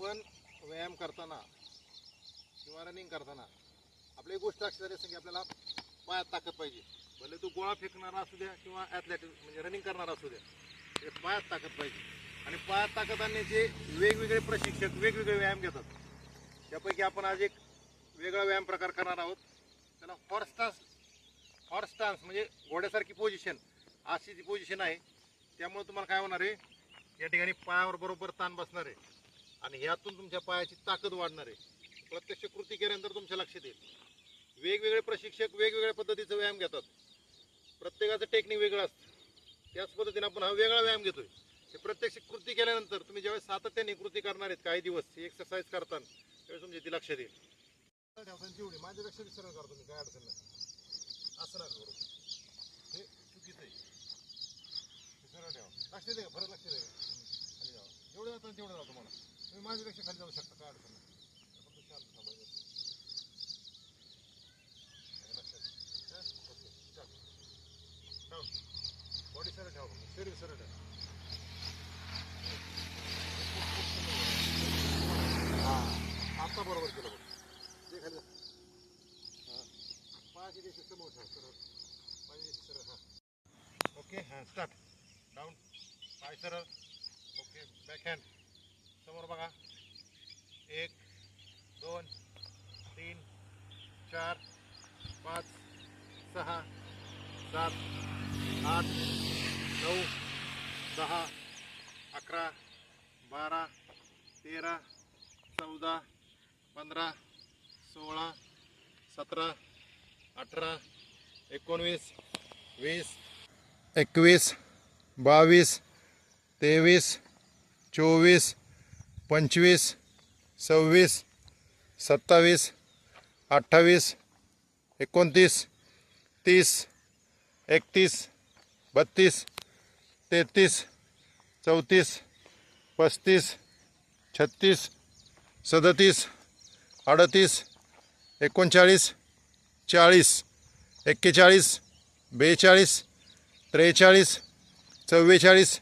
आपण व्यायाम करताना किंवा रनिंग करताना आपली एक गोष्ट लक्षात असते की आपल्याला पायात ताकद पाहिजे. भले तू गोळा फेकणारा असू द्या किंवा ॲथलेटिक म्हणजे रनिंग करणारा असू द्या ते पायात ताकद पाहिजे. आणि पायात ताकद आणण्याचे वेगवेगळे प्रशिक्षक वेगवेगळे व्यायाम घेतात. त्यापैकी आपण आज एक वेगळा व्यायाम प्रकार करणार आहोत. त्याला हॉर्स डान्स हॉर्स डान्स म्हणजे घोड्यासारखी पोझिशन अशी जी पोझिशन आहे त्यामुळे तुम्हाला काय होणार आहे? या ठिकाणी पायावर बरोबर ताण बसणार आहे. आणि ह्यातून तुमच्या पायाची ताकद वाढणार आहे. प्रत्यक्ष कृती केल्यानंतर तुमच्या लक्षात येईल. वेगवेगळे प्रशिक्षक वेगवेगळ्या पद्धतीचं व्यायाम घेतात. प्रत्येकाचं टेक्निक वेगळं असतं. त्याच पद्धतीने आपण हा वेगळा व्यायाम घेतोय. हे प्रत्यक्ष कृती केल्यानंतर तुम्ही ज्यावेळेस सातत्याने कृती करणार आहेत काही दिवस एक्सरसाइज करताना त्यावेळेस तुमच्या ती लक्षात येईल. जेवढी माझ्यापेक्षा बी करतो मी काय अडचण नाही. असं नका करू हे चुकीचं आहे. हे ठेवा. लक्ष द्या फरक लक्ष द्या. जेवढं जातं तेवढं जातो तुम्हाला. तुम्ही माझ्यापेक्षा खाली जाऊ शकता काय अडचण नाही फक्त शांत थांबायचं असतं. हे लक्षात घ्या. हं? Okay, start. Down. बॉडी सरळ ठेवा फक्त. शरीर सरळ ठेवा हा आता बरोबर केलं बघ ते खाली जा. हा. पायाची देशी समोर ठेवा सरळ पायाची देशी सरळ हा ओके हां स्टार्ट डाऊन पाय सरळ ओके बॅक हँड समोर बघा. एक दोन तीन चार पाच सहा सात आठ नऊ दहा अकरा बारा तेरा चौदा पंधरा सोळा सतरा अठरा एकोणवीस वीस एकवीस बावीस तेवीस चोवीस पंचवीस सव्वीस सत्तावीस अठ्ठावीस एकोणतीस तीस एकतीस बत्तीस तेहतीस चौतीस पस्तीस छत्तीस सदतीस अडतीस एकोणचाळीस चाळीस एक्केचाळीस बेचाळीस त्रेचाळीस चव्वेचाळीस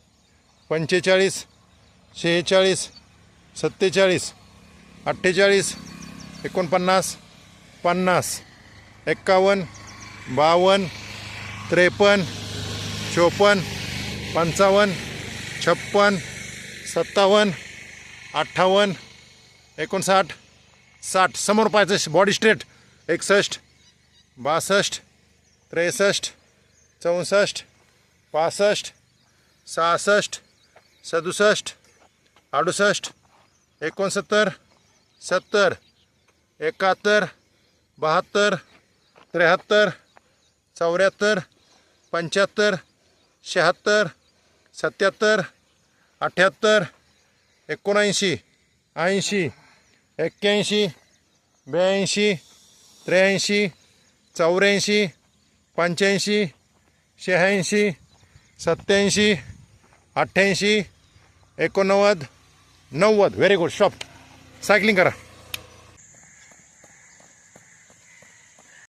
पंचेचाळीस शेहेचाळीस सत्तेचाळीस अठ्ठेचाळीस एकोणपन्नास पन्नास एक्कावन्न बावन्न त्रेपन्न चोपन्न पंचावन्न छप्पन्न सत्तावन्न अठ्ठावन्न एकोणसाठ साठ. समोर पाहायचं बॉडी स्ट्रेट. एकसष्ट बासष्ट त्रेसष्ट चौसष्ट पासष्ट सहासष्ट सदुसष्ट अडुसष्ट एकोणसत्तर सत्तर एकाहत्तर बहात्तर त्र्याहत्तर चौऱ्याहत्तर पंच्याहत्तर शहात्तर सत्याहत्तर अठ्ठ्याहत्तर एकोणऐंशी ऐंशी एक्क्याऐंशी ब्याऐंशी त्र्याऐंशी चौऱ्याऐंशी पंच्याऐंशी शहाऐंशी सत्याऐंशी अठ्ठ्याऐंशी एकोणनव्वद नव्वद व्हेरी गुड स्टॉप सायकलिंग करा.